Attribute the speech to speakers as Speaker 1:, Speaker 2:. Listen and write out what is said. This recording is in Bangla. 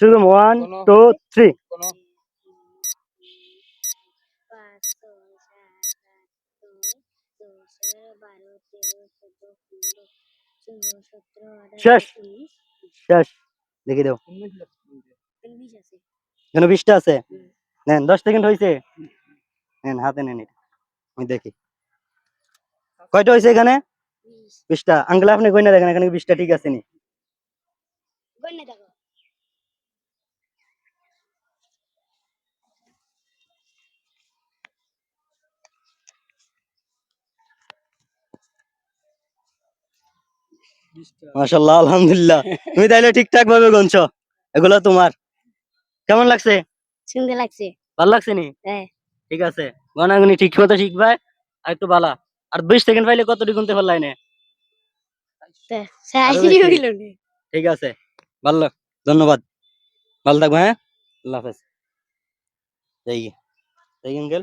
Speaker 1: শুরু ওয়ান টু থ্রি
Speaker 2: কোনো
Speaker 1: শেষ। শেষ দেখি দাও এখানে বিশটা আছে। নেন দশ সেকেন্ড হয়েছে নেন হাতে নেন এটা আমি দেখি। কয়টা হয়েছে এখানে?
Speaker 3: বিশ।
Speaker 1: বিশটা। আঙ্কেল আপনি কই না দেখেন এখানে বিশটা ঠিক আছে নি?
Speaker 3: গণ্য দেখো।
Speaker 1: মাশাল্লাহ আলহামদুলিল্লাহ। তুমি তাইলে ঠিকঠাক ভাবে গনছো এগুলো তোমার। কেমন লাগছে?
Speaker 3: সুন্দর লাগছে।
Speaker 1: ভালো লাগছে নি?
Speaker 3: হ্যাঁ।
Speaker 1: ঠিক আছে গনাগুনি ঠিক মতো শিখবে আর একটু বালা। আর বিশ সেকেন্ড পাইলে কতটি গুনতে পারলাই
Speaker 3: না?
Speaker 1: ঠিক আছে ভালো ধন্যবাদ। ভালো থাকব হ্যাঁ? আল্লাহ হাফেজ। যাই যাই আঙ্কেল